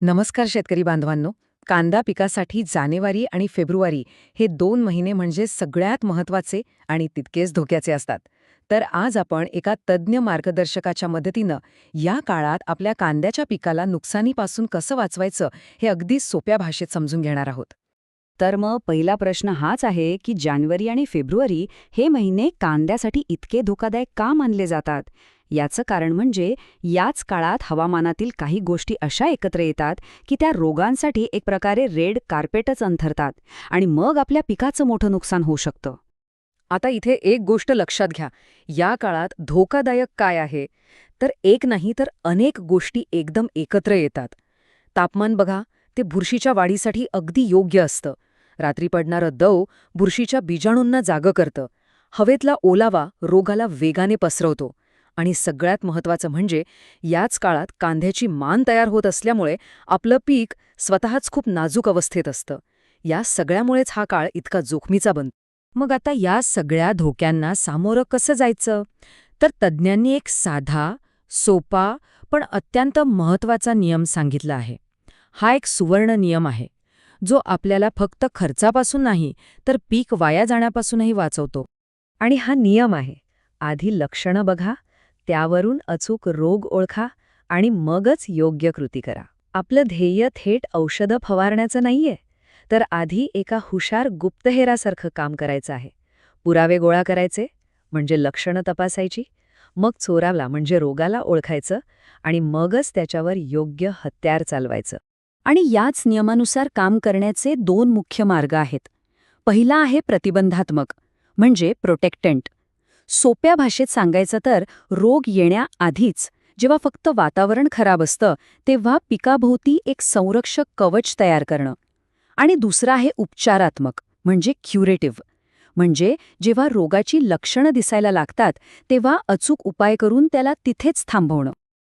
नमस्कार शेतकरी बांधवांनो. कांदा पिकासाठी जानेवारी आणि फेब्रुवारी हे दोन महिने म्हणजे सगळ्यात महत्त्वाचे आणि तितकेच धोक्याचे असतात. तर आज आपण एका तज्ज्ञ मार्गदर्शकाच्या मदतीनं या काळात आपल्या कांद्याच्या पिकाला नुकसानीपासून कसं वाचवायचं हे अगदी सोप्या भाषेत समजून घेणार आहोत. तर मग पहिला प्रश्न हाच आहे की जानेवारी आणि फेब्रुवारी हे महिने कांद्यासाठी इतके धोकादायक का मानले जातात? याचं कारण म्हणजे याच काळात हवामानातील काही गोष्टी अशा एकत्र येतात की त्या रोगांसाठी एक प्रकारे रेड कार्पेटच अंथरतात आणि मग आपल्या पिकाचं मोठं नुकसान होऊ शकतं. आता इथे एक गोष्ट लक्षात घ्या. या काळात धोकादायक काय आहे? तर एक नाही तर अनेक गोष्टी एकदम एकत्र येतात. तापमान बघा ते बुरशीच्या वाढीसाठी अगदी योग्य असतं. रात्री पडणारं दव बुरशीच्या बीजाणूंना जागं करतं. हवेतला ओलावा रोगाला वेगाने पसरवतो. आणि सगळ्यात महत्त्वाचं म्हणजे याच काळात कांद्याची मान तयार होत असल्यामुळे आपलं पीक स्वतःच खूप नाजूक अवस्थेत असतं. या सगळ्यामुळेच हा काळ इतका जोखमीचा बनतो. मग आता या सगळ्या धोक्यांना सामोरं कसं जायचं? तर तज्ज्ञांनी एक साधा सोपा पण अत्यंत महत्त्वाचा नियम सांगितला आहे. हा एक सुवर्ण नियम आहे. जो आपल्याला फक्त खर्चापासून नाही तर पीक वाया जाण्यापासूनही वाचवतो. आणि हा नियम आहे. आधी लक्षणं बघा त्यावरून अचूक रोग ओळखा आणि मगच योग्य कृती करा. आपलं ध्येय थेट औषधं फवारण्याचं नाहीये तर आधी एका हुशार गुप्तहेरासारखं काम करायचं आहे. पुरावे गोळा करायचे म्हणजे लक्षणं तपासायची मग चोराला म्हणजे रोगाला ओळखायचं आणि मगच त्याच्यावर योग्य हत्यार चालवायचं. आणि याच नियमानुसार काम करण्याचे दोन मुख्य मार्ग आहेत. पहिला आहे प्रतिबंधात्मक म्हणजे प्रोटेक्टंट. सोप्या भाषेत सांगायचं तर रोग येण्याआधीच जेव्हा फक्त वातावरण खराब असतं तेव्हा पिकाभोवती एक संरक्षक कवच तयार करणं. आणि दुसरा आहे उपचारात्मक म्हणजे क्युरेटिव्ह म्हणजे जेव्हा रोगाची लक्षणं दिसायला लागतात तेव्हा अचूक उपाय करून त्याला तिथेच थांबवणं.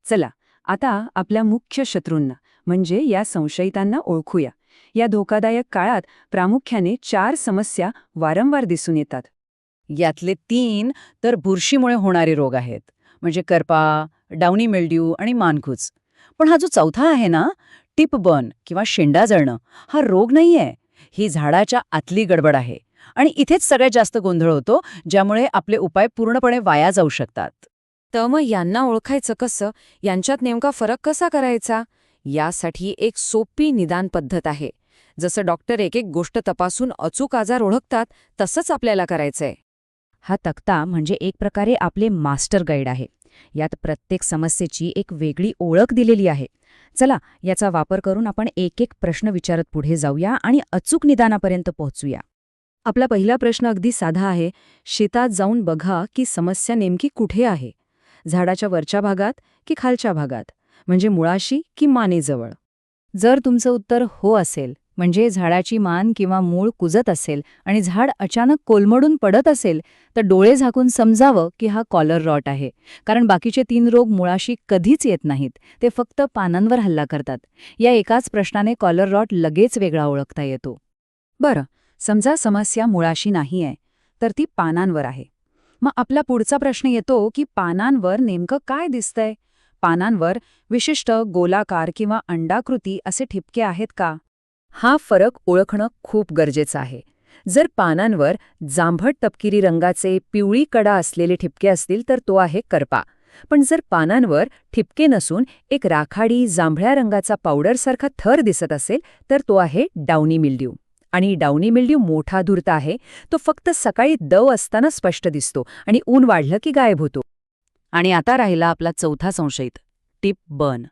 चला आता आपल्या मुख्य शत्रूंना म्हणजे या संशयितांना ओळखूया. या धोकादायक काळात प्रामुख्याने चार समस्या वारंवार दिसून येतात. यातले तीन तर बुरशीमुळे होणारे रोग आहेत. म्हणजे करपा डाउनी मिल्ड्यू आणि मानकूच पण हा जो चौथा आहे ना टिप बर्न किंवा शेंडा जळणं हा रोग नाहीये. ही झाडाच्या आतली गडबड आहे. आणि इथेच सगळ्यात जास्त गोंधळ होतो ज्यामुळे आपले उपाय पूर्णपणे वाया जाऊ शकतात. तर मग यांना ओळखायचं कसं? यांच्यात नेमका फरक कसा करायचा? यासाठी एक सोपी निदान पद्धत आहे. जसं डॉक्टर एक एक गोष्ट तपासून अचूक आजार ओळखतात तसंच आपल्याला करायचंय. हा तक्ता म्हणजे एक प्रकारे आपले मास्टर गाईड आहे. यात प्रत्येक समस्येची एक वेगळी ओळख दिलेली आहे. चला याचा वापर करून आपण एक एक प्रश्न विचारत पुढे जाऊया आणि अचूक निदानापर्यंत पोहोचूया. आपला पहिला प्रश्न अगदी साधा आहे. शेतात जाऊन बघा की समस्या नेमकी कुठे आहे? झाडाच्या वरच्या भागात की खालच्या भागात? म्हणजे मुळाशी की मानेजवळ? जर तुमचं उत्तर हो असेल म्हणजे झाडाची मान किंवा मूळ कुजत असेल आणि झाड अचानक कोलमडून पडत असेल तर डोळे झाकून समजावं की हा कॉलर रॉट आहे. कारण बाकीचे तीन रोग मुळाशी कधीच येत नाहीत ते फक्त पानांवर हल्ला करतात. या एकाच प्रश्नाने कॉलर रॉट लगेच वेगळा ओळखता येतो. बरं समजा समस्या मुळाशी नाही आहे तर ती पानांवर आहे. मग आपला पुढचा प्रश्न येतो की पानांवर नेमकं काय दिसतंय? पानांवर विशिष्ट गोलाकार किंवा अंडाकृती असे ठिपके आहेत का? हा फरक ओळखणं खूप गरजेचं आहे. जर पानांवर जांभट तपकिरी रंगाचे पिवळी कडा असलेले ठिपके असतील तर तो आहे करपा. पण जर पानांवर ठिपके नसून एक राखाडी जांभळ्या रंगाचा पावडरसारखा थर दिसत असेल तर तो आहे डाउनी मिल्ड्यू आणि डाउनी मिल्ड्यू मोठा धूर्त आहे तो फक्त सकाळी दव असताना स्पष्ट दिसतो आणि ऊन वाढलं की गायब होतो. आणि आता राहिला आपला चौथा संशयित टिप बर्न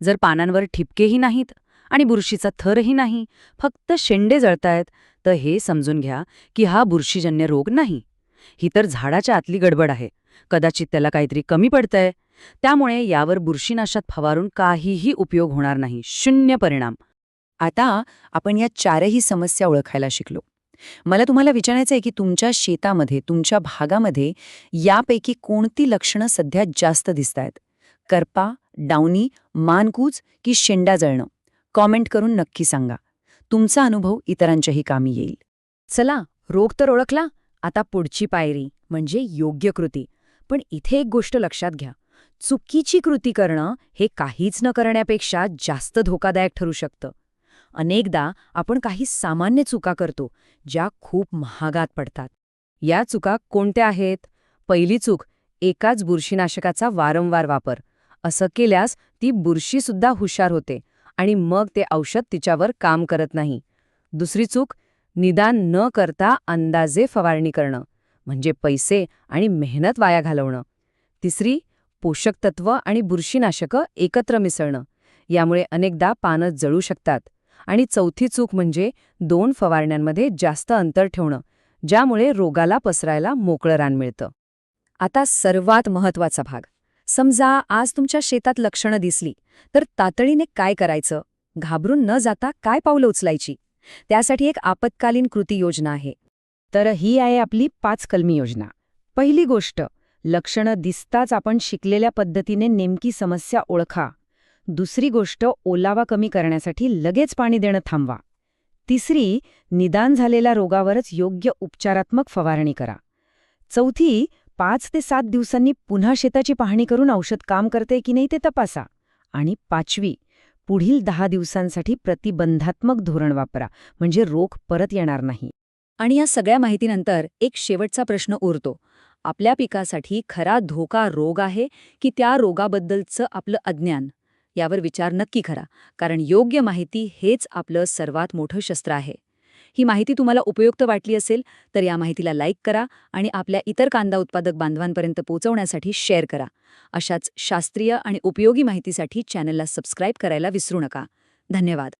जर पानांवर ठिपकेही नाहीत आणि बुरशीचा थरही नाही. फक्त शेंडे जळतायत. तर हे समजून घ्या की हा बुरशीजन्य रोग नाही. ही तर झाडाच्या आतली गडबड आहे. कदाचित त्याला काहीतरी कमी पडतंय. त्यामुळे यावर बुरशीनाशात फवारून काहीही उपयोग होणार नाही. शून्य परिणाम. आता आपण या चारही समस्या ओळखायला शिकलो. मला तुम्हाला विचारायचं आहे की तुमच्या शेतामध्ये तुमच्या भागामध्ये यापैकी कोणती लक्षणं सध्या जास्त दिसत आहेत करपा डाउनी मानकूज की शेंडा जळणं? कॉमेंट करून नक्की सांगा. तुमचा अनुभव इतरांच्याही कामी येईल. चला रोग तर ओळखला आता पुढची पायरी म्हणजे योग्य कृती. पण इथे एक गोष्ट लक्षात घ्या. चुकीची कृती करणं हे काहीच न करण्यापेक्षा जास्त धोकादायक ठरू शकतं. अनेकदा आपण काही सामान्य चुका करतो ज्या खूप महागात पडतात. या चुका कोणत्या आहेत? पहिली चूक एकाच बुरशीनाशकाचा वारंवार वापर. असं केल्यास ती बुरशीसुद्धा हुशार होते. आणि मग ते औषध तिच्यावर काम करत नाही. दुसरी चूक निदान न करता अंदाजे फवारणी करणं म्हणजे पैसे आणि मेहनत वाया घालवणं. तिसरी पोषक तत्व आणि बुरशीनाशकं एकत्र मिसळणं यामुळे अनेकदा पानं जळू शकतात. आणि चौथी चूक म्हणजे दोन फवारण्यांमध्ये जास्त अंतर ठेवणं ज्यामुळे रोगाला पसरायला मोकळं रान मिळतं. आता सर्वात महत्त्वाचा भाग. समजा आज तुमच्या शेतात लक्षणं दिसली तर तातडीने काय करायचं? घाबरून न जाता काय पावलं उचलायची? त्यासाठी एक आपत्कालीन कृती योजना आहे. तर ही आहे आपली पाच कलमी योजना. पहिली गोष्ट लक्षणं दिसताच आपण शिकलेल्या पद्धतीने नेमकी समस्या ओळखा. दुसरी गोष्ट ओलावा कमी करण्यासाठी लगेच पाणी देणं थांबवा. तिसरी निदान झालेल्या रोगावरच योग्य उपचारात्मक फवारणी करा. चौथी पाच ते सात दिवसांनी पुन्हा शेताची पाहणी करून औषध काम करते की नाही ते तपासा. आणि पाचवी पुढील दहा दिवसांसाठी प्रतिबंधात्मक धोरण वापरा म्हणजे रोग परत येणार नाही. आणि या सगळ्या माहितीनंतर एक शेवटचा प्रश्न उरतो. आपल्या पिकासाठी खरा धोका रोग आहे की त्या रोगाबद्दलचं आपलं अज्ञान? यावर विचार नक्की करा कारण योग्य माहिती हेच आपलं सर्वात मोठं शस्त्र आहे. ही माहिती तुम्हाला उपयुक्त वाटली असेल तर या माहितीला लाईक करा आणि आपल्या इतर कांदा उत्पादक बांधवांपर्यंत पोहोचवण्यासाठी शेअर करा. अशाच शास्त्रीय आणि उपयोगी माहितीसाठी चॅनलला सबस्क्राईब करायला विसरू नका. धन्यवाद.